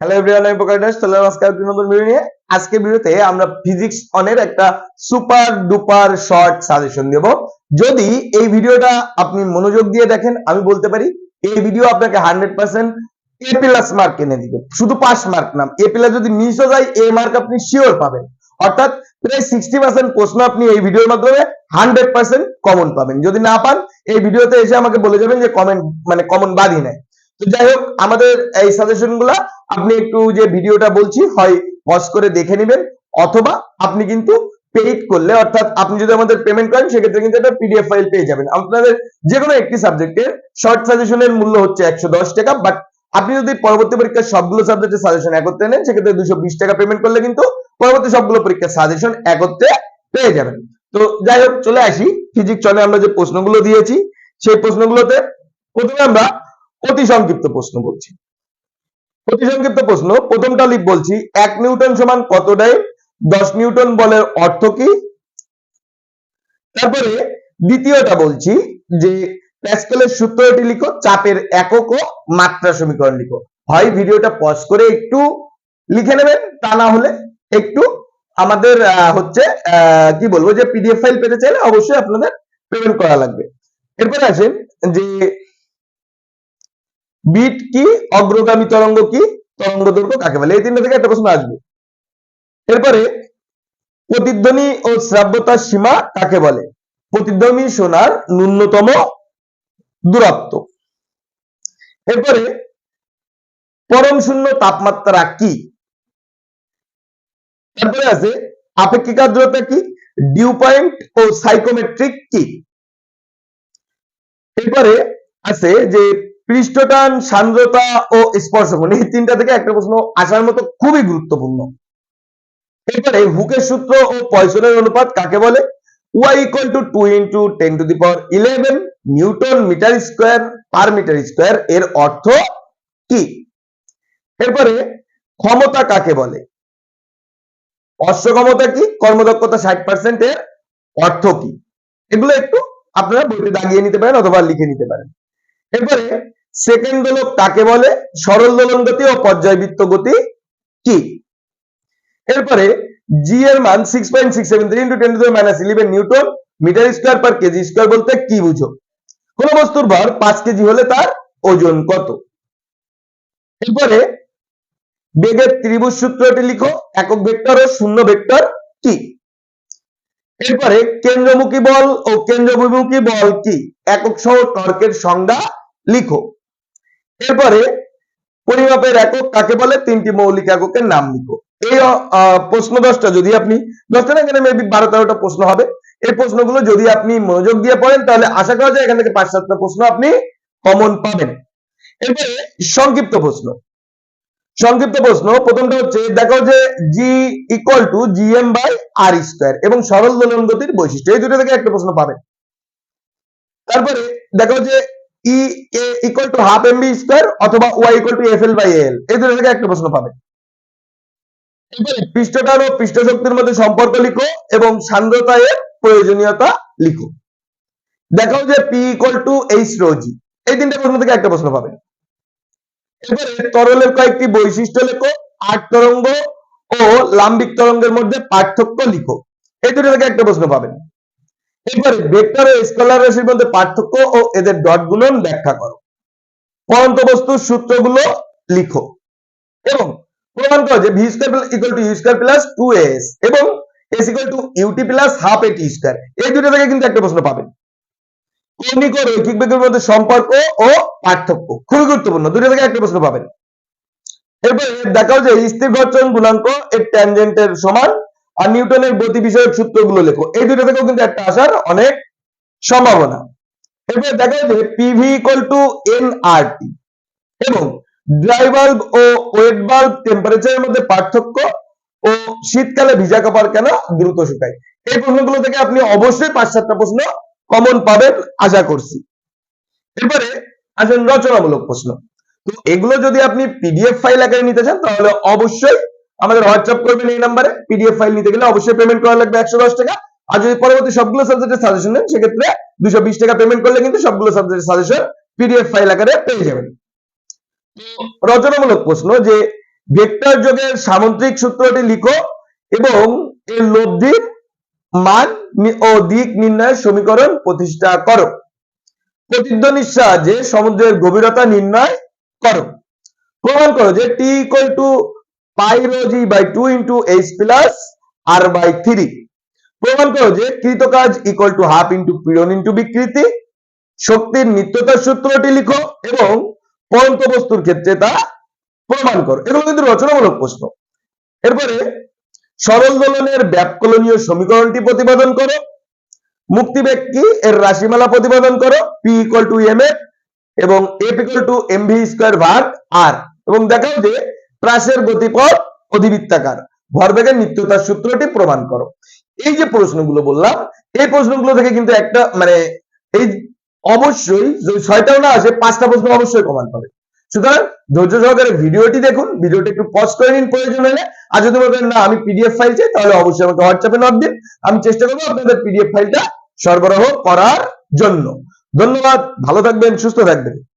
Hello everyone আমি প্রকাশ দাস চলে এলাম আজকে নতুন ভিডিও নিয়ে। আজকে ভিডিওতে আমরা ফিজিক্স অনের একটা সুপার ডুপার শর্ট সাজেশন দেব। যদি এই ভিডিওটা আপনি মনোযোগ দিয়ে দেখেন, আমি বলতে পারি, এই ভিডিও আপনাকে hundred percent A plus mark দিবে। শুধু পাস মার্ক না এ প্লাস যদি মিস হয়ে যায় এ মার্ক আপনি শিওর পাবেন। অর্থাৎ প্রায় সিক্সটি পার্সেন্ট প্রশ্ন আপনি এই ভিডিওর মাধ্যমে হান্ড্রেড পার্সেন্ট কমন পাবেন। যদি না পান, এই ভিডিওতে এসে আমাকে বলে যাবেন যে কমেন্ট মানে কমন বাদই নেয় তো যাই হোক, আমাদের এই সাজেশনগুলা আপনি একটু যে ভিডিওটা বলছি, হয় পজ করে দেখে নেবেন, অথবা আপনি কিন্তু পেইড করলে, অর্থাৎ আপনি যদি আমাদের পেমেন্ট করেন, সেক্ষেত্রে কিন্তু একটা পিডিএফ ফাইল পেয়ে যাবেন। আপনাদের যে কোনো একটি সাবজেক্টের শর্ট সাজেশনের মূল্য হচ্ছে একশো দশ টাকা বাট আপনি যদি পরবর্তী পরীক্ষার সবগুলো সাবজেক্টের সাজেশন একত্রে নেন, সেক্ষেত্রে দুশো টাকা পেমেন্ট করলে কিন্তু পরবর্তী সবগুলো পরীক্ষার সাজেশন একত্রে পেয়ে যাবেন। তো যাই হোক, চলে আসি। ফিজিক্স চলে আমরা যে প্রশ্নগুলো দিয়েছি, সেই প্রশ্নগুলোতে প্রথমে আমরা অতি সংক্ষিপ্ত প্রশ্ন বলছি। অতি সংক্ষিপ্ত প্রশ্ন, প্রথমটা লিখ বলছি, এক নিউটন সমান কত ডাইন দশ নিউটন বলের অর্থ কি? তারপরে দ্বিতীয়টা বলছি, যে প্যাসকেলের সূত্রটি লিখো, চাপের একক ও মাত্রা সমীকরণ লিখো। হয় ভিডিওটা পজ করে একটু লিখে নেবেন, তা না হলে একটু আমাদের হচ্ছে কি বলব, যে পিডিএফ ফাইল পেতে চাইলে অবশ্যই আপনাদের পেমেন্ট করা লাগবে। এরপরে আসেন, যে বিট কি? অগ্রগামী তরঙ্গ কি? তরঙ্গ দৈর্ঘ্য কাকে বলে? এই তিনটা থেকে একটা প্রশ্ন আসবে। এরপরে, প্রতিধ্বনি ও শ্রাব্যতার সীমা কাকে বলে? প্রতিধ্বনি শোনার ন্যূনতম দূরত্ব। এরপরে, পরম শূন্য তাপমাত্রা কি? তারপরে আছে, আপেক্ষিক আর্দ্রতা কি? ডিউ পয়েন্ট ও সাইকোমেট্রিক কি? এরপরে আছে যে পৃষ্ঠটান, সান্দ্রতা ও স্পর্শকোণ এই তিনটা থেকে একটা প্রশ্ন আসার মতো খুবই গুরুত্বপূর্ণ। এরপরে হুকের সূত্র ও পয়সনের অনুপাত কাকে বলে? y equal to two into ten to the power eleven newton metre square per metre square এর অর্থ কি? এরপরে ক্ষমতা কাকে বলে? অশ্ব ক্ষমতা কি? কর্মদক্ষতা ষাট পার্সেন্ট এর অর্থ কি? এগুলো একটু আপনারা বইতে দাগিয়ে নিতে পারেন অথবা লিখে নিতে পারেন। এরপরে সেকেন্ড দোলক কাকে বলে? সরল দোলন গতি ও পর্যায়বৃত্ত গতি কি? এরপরে জি এর মান six point six seven three into ten to minus eleven newton metre square per KG square বলতে কি বুঝো? কোন বস্তুর ভর পাঁচ কেজি হলে তার ওজন কত? এরপরে বেগের ত্রিভুজ সূত্রটি লিখো, একক ভেক্টর ও শূন্য ভেক্টর কি? এরপরে কেন্দ্রমুখী বল ও কেন্দ্রবিমুখী বল কি? একক সহ টর্কের সংজ্ঞা লিখো। এরপরে পরিমাপের একক কাকে বলে? তিনটি মৌলিক এককের নাম লিখো। এই প্রশ্ন দশটা যদি আপনি দশটা না এখানে মেবি বারো তেরোটা প্রশ্ন হবে। এই প্রশ্নগুলো যদি আপনি মনোযোগ দিয়ে পড়েন, তাহলে আশা করা যায় এখান থেকে পাঁচ, সাতটা প্রশ্ন আপনি কমন পাবেন। এরপরে সংক্ষিপ্ত প্রশ্ন। সংক্ষিপ্ত প্রশ্ন, প্রথমটা হচ্ছে, দেখো যে G equal to G M by R square এবং সরল দোলন গতির বৈশিষ্ট্য। এই দুটো থেকে একটা প্রশ্ন পাবেন। তারপরে দেখো যে E A equal to half M B square অথবা Y equal to F L by L এই দুটো থেকে একটা প্রশ্ন পাবেন এরপরে পৃষ্ঠটান ও পৃষ্ঠ শক্তির মধ্যে সম্পর্ক লিখো এবং সান্দ্রতা এর প্রয়োজনীয়তা লিখো। দেখাও যে P equal to H rho G এই তিনটা প্রশ্ন থেকে একটা প্রশ্ন পাবে। এবারে তরলের কয়েকটি বৈশিষ্ট্য লেখো, আট তরঙ্গ ও লাম্বিক তরঙ্গের মধ্যে পার্থক্য লিখো। এই দুটো থেকে একটা প্রশ্ন পাবেন এবারে ভেক্টর ও স্কেলার রাশির মধ্যে পার্থক্য ও এদের ডট গুণন ব্যাখ্যা করো। পরন্ত বস্তুর সূত্রগুলো লিখো এবং প্রমাণ করো যে V square equal to U square plus two S এবং S equal to UT plus half AT square এই দুটো থেকে কিন্তু একটা প্রশ্ন পাবেন। কৌণিক ও রৈখিক বেগের মধ্যে সম্পর্ক ও পার্থক্য খুবই গুরুত্বপূর্ণ, দুটো থেকে একটা প্রশ্ন পাবেন। এরপরে দেখাও যে স্থির ঘর্ষণ গুণাঙ্ক এর ট্যানজেন্টের সমান আর নিউটনের গতি বিষয়ক সূত্রগুলো লেখো। এই দুটো থেকেও কিন্তু একটা আসার অনেক সম্ভাবনা। এরপরে দেখা যায় যে PV equal to N R T এবং ড্রাই বাল্ব ও ওয়েট বাল্ব টেম্পারেচারের মধ্যে পার্থক্য ও শীতকালে ভিজা কাপড় কেন দ্রুত শুকায়? এই প্রশ্নগুলো থেকে আপনি অবশ্যই পাঁচ সাতটা প্রশ্ন কমন পাবেন, আশা করছি। এরপরে আসেন রচনামূলক প্রশ্ন। তো এগুলো যদি আপনি পিডিএফ ফাইল আকারে নিতে চান, তাহলে অবশ্যই আমাদের হোয়াটসঅ্যাপ করবেন এই নাম্বারে পিডিএফ ফাইল নিতে গেলে অবশ্যই পেমেন্ট করা লাগবে একশো দশ টাকা। আর যদি পরবর্তী সবগুলো সাবজেক্টের সাজেশন নেন, সেক্ষেত্রে দুশো বিশ টাকা পেমেন্ট করলে কিন্তু সবগুলো সাবজেক্টের সাজেশন পিডিএফ ফাইল আকারে পেয়ে যাবেন। রচনামূলক প্রশ্ন যে ভেক্টর যোগের সামুদ্রিক সূত্রটি লিখো এবং এর লব্ধির মান ও দিক নির্ণয়ের সমীকরণ প্রতিষ্ঠা করো। প্রতিধ্বনির সাহায্যে সমুদ্রের গভীরতা নির্ণয় করো। প্রমাণ করো যে T equal to pi rho G by two into H plus R by three প্রমাণ করো যে কৃতকাজ ইকুয়াল টু হাফ ইন্টু পীড়ন ইন্টু বিকৃতি, শক্তির নিত্যতার সূত্রটি লিখো এবং পরন্ত বস্তুর ক্ষেত্রে তা প্রমাণ করো। এগুলো কিন্তু রচনামূলক প্রশ্ন। এরপরে সরল দোলনের ব্যাপকলনীয় সমীকরণটি প্রতিপাদন করো। মুক্তি ব্যক্তি এর রাশিমালা প্রতিপাদন করো। P equal to M F এবং F equal to M V square ভাগ আর এবং দেখাও যে প্রাসের গতিপথ অধিবৃত্তাকার। ভরবেগের নিত্যতার সূত্রটি প্রমাণ করো। এই যে প্রশ্নগুলো বললাম, এই প্রশ্নগুলো থেকে কিন্তু একটা মানে এই অবশ্যই যদি ছয়টাও না আসে, পাঁচটা প্রশ্ন অবশ্যই প্রমাণ পাবে সুতরাং ধৈর্য সহকারে ভিডিওটি দেখুন, ভিডিওটি একটু পজ করে নিন প্রয়োজন হলে। আর যদি বলবেন, না, আমি পিডিএফ ফাইল চাই, তাহলে অবশ্যই আমাকে হোয়াটসঅ্যাপে নক দিন। আমি চেষ্টা করব আপনাদের পিডিএফ ফাইলটা সরবরাহ করার জন্য। ধন্যবাদ, ভালো থাকবেন, সুস্থ থাকবেন।